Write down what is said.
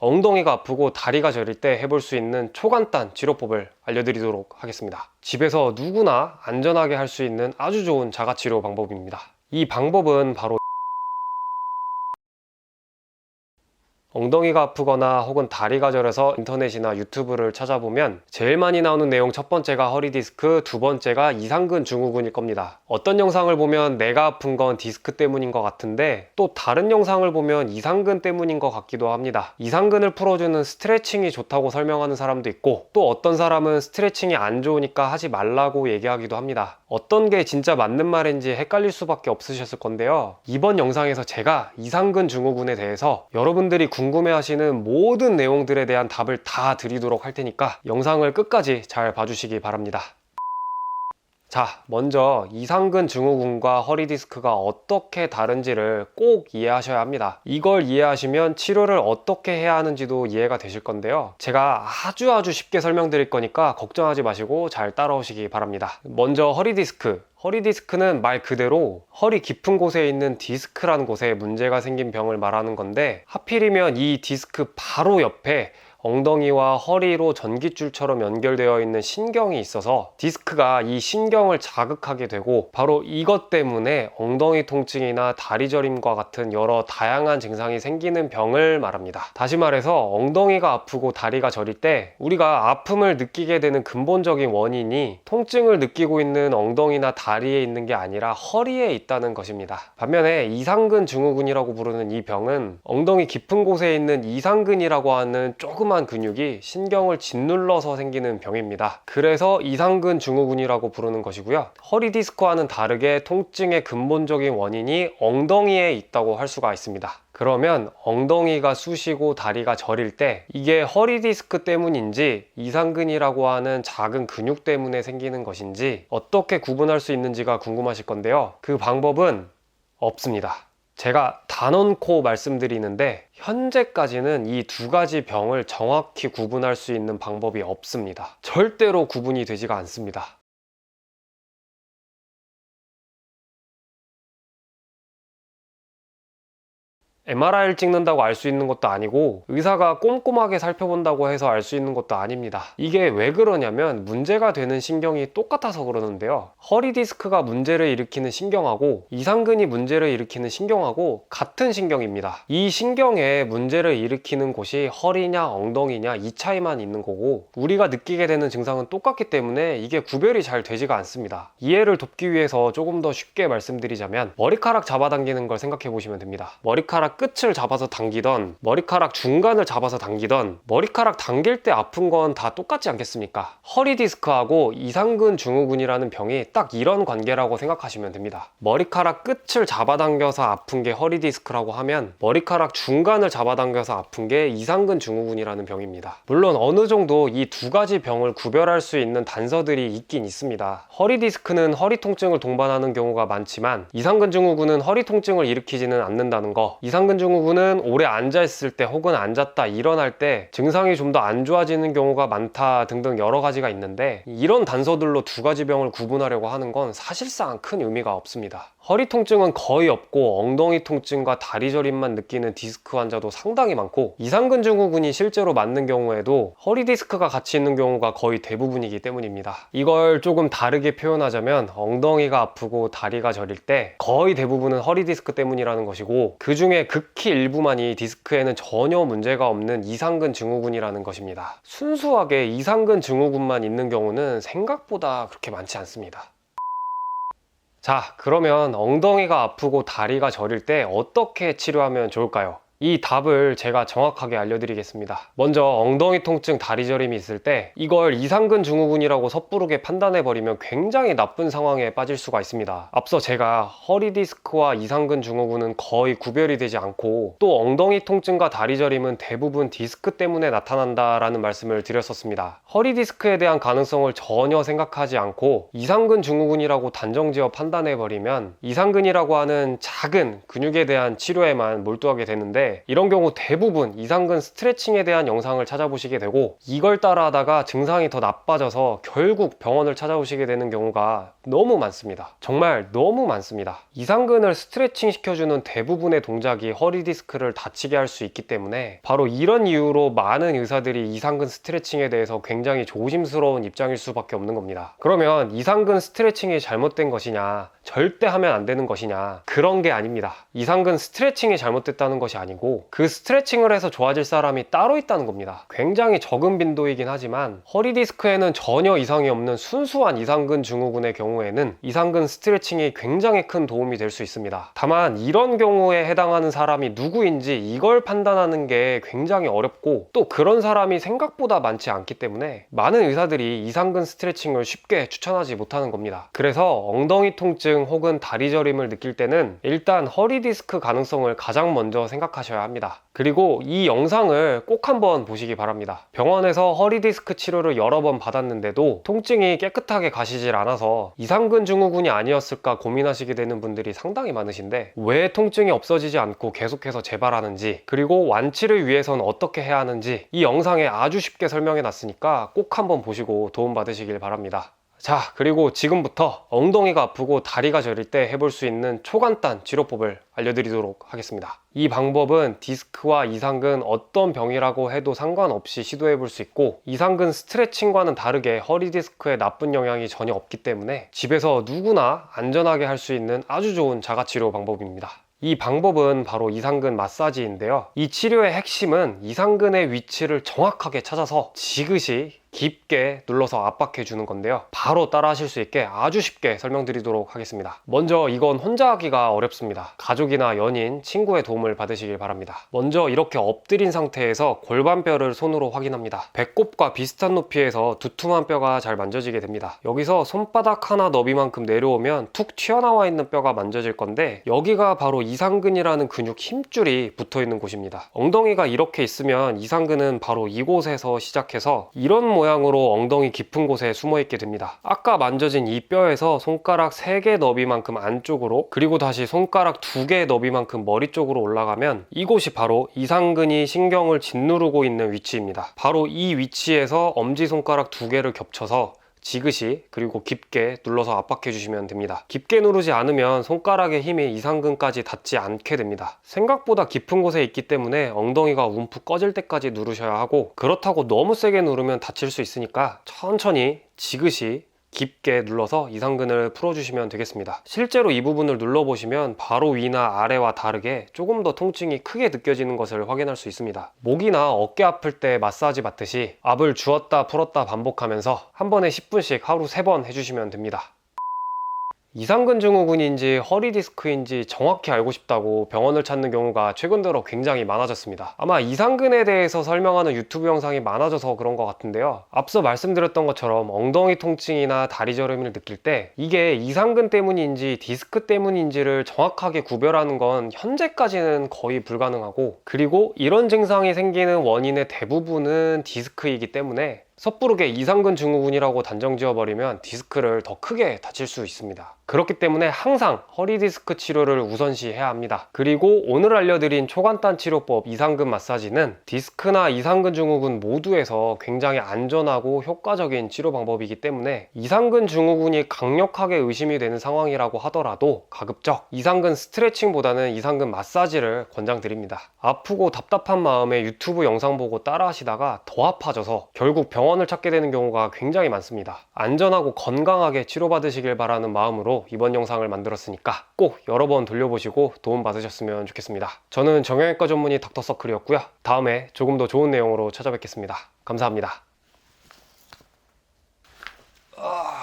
엉덩이가 아프고 다리가 저릴 때 해볼 수 있는 초간단 치료법을 알려드리도록 하겠습니다. 집에서 누구나 안전하게 할 수 있는 아주 좋은 자가 치료 방법입니다. 이 방법은 바로 엉덩이가 아프거나 혹은 다리가 저려서 인터넷이나 유튜브를 찾아보면 제일 많이 나오는 내용 첫 번째가 허리 디스크, 두 번째가 이상근 증후군일 겁니다. 어떤 영상을 보면 내가 아픈 건 디스크 때문인 것 같은데 또 다른 영상을 보면 이상근 때문인 것 같기도 합니다. 이상근을 풀어주는 스트레칭이 좋다고 설명하는 사람도 있고 또 어떤 사람은 스트레칭이 안 좋으니까 하지 말라고 얘기하기도 합니다. 어떤 게 진짜 맞는 말인지 헷갈릴 수밖에 없으셨을 건데요. 이번 영상에서 제가 이상근 증후군에 대해서 여러분들이 궁금해하시는 모든 내용들에 대한 답을 다 드리도록 할 테니까 영상을 끝까지 잘 봐주시기 바랍니다. 자, 먼저 이상근 증후군과 허리 디스크가 어떻게 다른지를 꼭 이해하셔야 합니다. 이걸 이해하시면 치료를 어떻게 해야 하는지도 이해가 되실 건데요. 제가 아주 아주 쉽게 설명드릴 거니까 걱정하지 마시고 잘 따라오시기 바랍니다. 먼저 허리 디스크. 허리 디스크는 말 그대로 허리 깊은 곳에 있는 디스크라는 곳에 문제가 생긴 병을 말하는 건데 하필이면 이 디스크 바로 옆에 엉덩이와 허리로 전깃줄처럼 연결되어 있는 신경이 있어서 디스크가 이 신경을 자극하게 되고 바로 이것 때문에 엉덩이 통증이나 다리 저림과 같은 여러 다양한 증상이 생기는 병을 말합니다. 다시 말해서 엉덩이가 아프고 다리가 저릴 때 우리가 아픔을 느끼게 되는 근본적인 원인이 통증을 느끼고 있는 엉덩이나 다리에 있는 게 아니라 허리에 있다는 것입니다. 반면에 이상근 증후군이라고 부르는 이 병은 엉덩이 깊은 곳에 있는 이상근이라고 하는 조금 조그만 근육이 신경을 짓눌러서 생기는 병입니다. 그래서 이상근 증후군이라고 부르는 것이고요. 허리 디스크와는 다르게 통증의 근본적인 원인이 엉덩이에 있다고 할 수가 있습니다. 그러면 엉덩이가 쑤시고 다리가 저릴 때 이게 허리 디스크 때문인지 이상근이라고 하는 작은 근육 때문에 생기는 것인지 어떻게 구분할 수 있는지가 궁금하실 건데요. 그 방법은 없습니다. 제가 단언코 말씀드리는데 현재까지는 이 두 가지 병을 정확히 구분할 수 있는 방법이 없습니다. 절대로 구분이 되지가 않습니다. MRI를 찍는다고 알 수 있는 것도 아니고 의사가 꼼꼼하게 살펴본다고 해서 알 수 있는 것도 아닙니다. 이게 왜 그러냐면 문제가 되는 신경이 똑같아서 그러는데요. 허리 디스크가 문제를 일으키는 신경하고 이상근이 문제를 일으키는 신경하고 같은 신경입니다. 이 신경에 문제를 일으키는 곳이 허리냐 엉덩이냐 이 차이만 있는 거고 우리가 느끼게 되는 증상은 똑같기 때문에 이게 구별이 잘 되지가 않습니다. 이해를 돕기 위해서 조금 더 쉽게 말씀드리자면 머리카락 잡아당기는 걸 생각해 보시면 됩니다. 머리카락 끝을 잡아서 당기던 머리카락 중간을 잡아서 당기던 머리카락 당길 때 아픈 건 다 똑같지 않겠습니까? 허리 디스크하고 이상근 증후군이라는 병이 딱 이런 관계라고 생각하시면 됩니다. 머리카락 끝을 잡아당겨서 아픈 게 허리 디스크라고 하면 머리카락 중간을 잡아당겨서 아픈 게 이상근 증후군이라는 병입니다. 물론 어느 정도 이 두 가지 병을 구별할 수 있는 단서들이 있긴 있습니다. 허리 디스크는 허리 통증을 동반하는 경우가 많지만 이상근 증후군은 허리 통증을 일으키지는 않는다는 거 이상 근 이상근 증후군은 오래 앉아있을 때 혹은 앉았다 일어날 때 증상이 좀 더 안 좋아지는 경우가 많다 등등 여러 가지가 있는데 이런 단서들로 두 가지 병을 구분하려고 하는 건 사실상 큰 의미가 없습니다. 허리 통증은 거의 없고 엉덩이 통증과 다리 저림만 느끼는 디스크 환자도 상당히 많고 이상근 증후군이 실제로 맞는 경우에도 허리 디스크가 같이 있는 경우가 거의 대부분이기 때문입니다. 이걸 조금 다르게 표현하자면 엉덩이가 아프고 다리가 저릴 때 거의 대부분은 허리 디스크 때문이라는 것이고 그 중에 극히 일부만이 디스크에는 전혀 문제가 없는 이상근 증후군이라는 것입니다. 순수하게 이상근 증후군만 있는 경우는 생각보다 그렇게 많지 않습니다. 자, 그러면 엉덩이가 아프고 다리가 저릴 때 어떻게 치료하면 좋을까요? 이 답을 제가 정확하게 알려드리겠습니다. 먼저 엉덩이 통증, 다리 저림이 있을 때 이걸 이상근 증후군이라고 섣부르게 판단해버리면 굉장히 나쁜 상황에 빠질 수가 있습니다. 앞서 제가 허리 디스크와 이상근 증후군은 거의 구별이 되지 않고 또 엉덩이 통증과 다리 저림은 대부분 디스크 때문에 나타난다라는 말씀을 드렸었습니다. 허리 디스크에 대한 가능성을 전혀 생각하지 않고 이상근 증후군이라고 단정지어 판단해버리면 이상근이라고 하는 작은 근육에 대한 치료에만 몰두하게 되 이런 경우 대부분 이상근 스트레칭에 대한 영상을 찾아보시게 되고 이걸 따라 하다가 증상이 더 나빠져서 결국 병원을 찾아오시게 되는 경우가 너무 많습니다. 정말 너무 많습니다. 이상근을 스트레칭 시켜주는 대부분의 동작이 허리 디스크를 다치게 할 수 있기 때문에 바로 이런 이유로 많은 의사들이 이상근 스트레칭에 대해서 굉장히 조심스러운 입장일 수밖에 없는 겁니다. 그러면 이상근 스트레칭이 잘못된 것이냐? 절대 하면 안 되는 것이냐? 그런 게 아닙니다. 이상근 스트레칭이 잘못됐다는 것이 아니고 그 스트레칭을 해서 좋아질 사람이 따로 있다는 겁니다. 굉장히 적은 빈도이긴 하지만 허리 디스크에는 전혀 이상이 없는 순수한 이상근 증후군의 경우 에는 이상근 스트레칭이 굉장히 큰 도움이 될 수 있습니다. 다만 이런 경우에 해당하는 사람이 누구인지 이걸 판단하는 게 굉장히 어렵고 또 그런 사람이 생각보다 많지 않기 때문에 많은 의사들이 이상근 스트레칭을 쉽게 추천하지 못하는 겁니다. 그래서 엉덩이 통증 혹은 다리 저림을 느낄 때는 일단 허리 디스크 가능성을 가장 먼저 생각하셔야 합니다. 그리고 이 영상을 꼭 한번 보시기 바랍니다. 병원에서 허리 디스크 치료를 여러 번 받았는데도 통증이 깨끗하게 가시질 않아서 이상근 증후군이 아니었을까 고민하시게 되는 분들이 상당히 많으신데 왜 통증이 없어지지 않고 계속해서 재발하는지 그리고 완치를 위해선 어떻게 해야 하는지 이 영상에 아주 쉽게 설명해 놨으니까 꼭 한번 보시고 도움 받으시길 바랍니다. 자, 그리고 지금부터 엉덩이가 아프고 다리가 저릴 때 해볼 수 있는 초간단 치료법을 알려드리도록 하겠습니다. 이 방법은 디스크와 이상근 어떤 병이라고 해도 상관없이 시도해 볼 수 있고 이상근 스트레칭과는 다르게 허리 디스크에 나쁜 영향이 전혀 없기 때문에 집에서 누구나 안전하게 할 수 있는 아주 좋은 자가치료 방법입니다. 이 방법은 바로 이상근 마사지인데요. 이 치료의 핵심은 이상근의 위치를 정확하게 찾아서 지그시 깊게 눌러서 압박해 주는 건데요. 바로 따라 하실 수 있게 아주 쉽게 설명드리도록 하겠습니다. 먼저 이건 혼자 하기가 어렵습니다. 가족이나 연인, 친구의 도움을 받으시길 바랍니다. 먼저 이렇게 엎드린 상태에서 골반뼈를 손으로 확인합니다. 배꼽과 비슷한 높이에서 두툼한 뼈가 잘 만져지게 됩니다. 여기서 손바닥 하나 너비만큼 내려오면 툭 튀어나와 있는 뼈가 만져질 건데 여기가 바로 이상근이라는 근육 힘줄이 붙어 있는 곳입니다. 엉덩이가 이렇게 있으면 이상근은 바로 이곳에서 시작해서 이런 모 양으로 엉덩이 깊은 곳에 숨어 있게 됩니다. 아까 만져진 이 뼈에서 손가락 3개 너비만큼 안쪽으로 그리고 다시 손가락 2개 너비만큼 머리 쪽으로 올라가면 이곳이 바로 이상근이 신경을 짓누르고 있는 위치입니다. 바로 이 위치에서 엄지손가락 2개를 겹쳐서 지그시 그리고 깊게 눌러서 압박해 주시면 됩니다. 깊게 누르지 않으면 손가락의 힘이 이상근까지 닿지 않게 됩니다. 생각보다 깊은 곳에 있기 때문에 엉덩이가 움푹 꺼질 때까지 누르셔야 하고 그렇다고 너무 세게 누르면 다칠 수 있으니까 천천히 지그시 깊게 눌러서 이상근을 풀어주시면 되겠습니다. 실제로 이 부분을 눌러보시면 바로 위나 아래와 다르게 조금 더 통증이 크게 느껴지는 것을 확인할 수 있습니다. 목이나 어깨 아플 때 마사지 받듯이 압을 주었다 풀었다 반복하면서 한 번에 10분씩 하루 3번 해주시면 됩니다. 이상근 증후군인지 허리 디스크인지 정확히 알고 싶다고 병원을 찾는 경우가 최근 들어 굉장히 많아졌습니다. 아마 이상근에 대해서 설명하는 유튜브 영상이 많아져서 그런 것 같은데요. 앞서 말씀드렸던 것처럼 엉덩이 통증이나 다리 저림을 느낄 때 이게 이상근 때문인지 디스크 때문인지를 정확하게 구별하는 건 현재까지는 거의 불가능하고 그리고 이런 증상이 생기는 원인의 대부분은 디스크이기 때문에 섣부르게 이상근 증후군이라고 단정 지어버리면 디스크를 더 크게 다칠 수 있습니다. 그렇기 때문에 항상 허리 디스크 치료를 우선시해야 합니다. 그리고 오늘 알려드린 초간단 치료법 이상근 마사지는 디스크나 이상근 증후군 모두에서 굉장히 안전하고 효과적인 치료 방법이기 때문에 이상근 증후군이 강력하게 의심이 되는 상황이라고 하더라도 가급적 이상근 스트레칭보다는 이상근 마사지를 권장드립니다. 아프고 답답한 마음에 유튜브 영상 보고 따라 하시다가 더 아파져서 결국 병원을 찾게 되는 경우가 굉장히 많습니다. 안전하고 건강하게 치료받으시길 바라는 마음으로 이번 영상을 만들었으니까 꼭 여러 번 돌려보시고 도움 받으셨으면 좋겠습니다. 저는 정형외과 전문의 닥터서클이었고요. 다음에 조금 더 좋은 내용으로 찾아뵙겠습니다. 감사합니다. 아...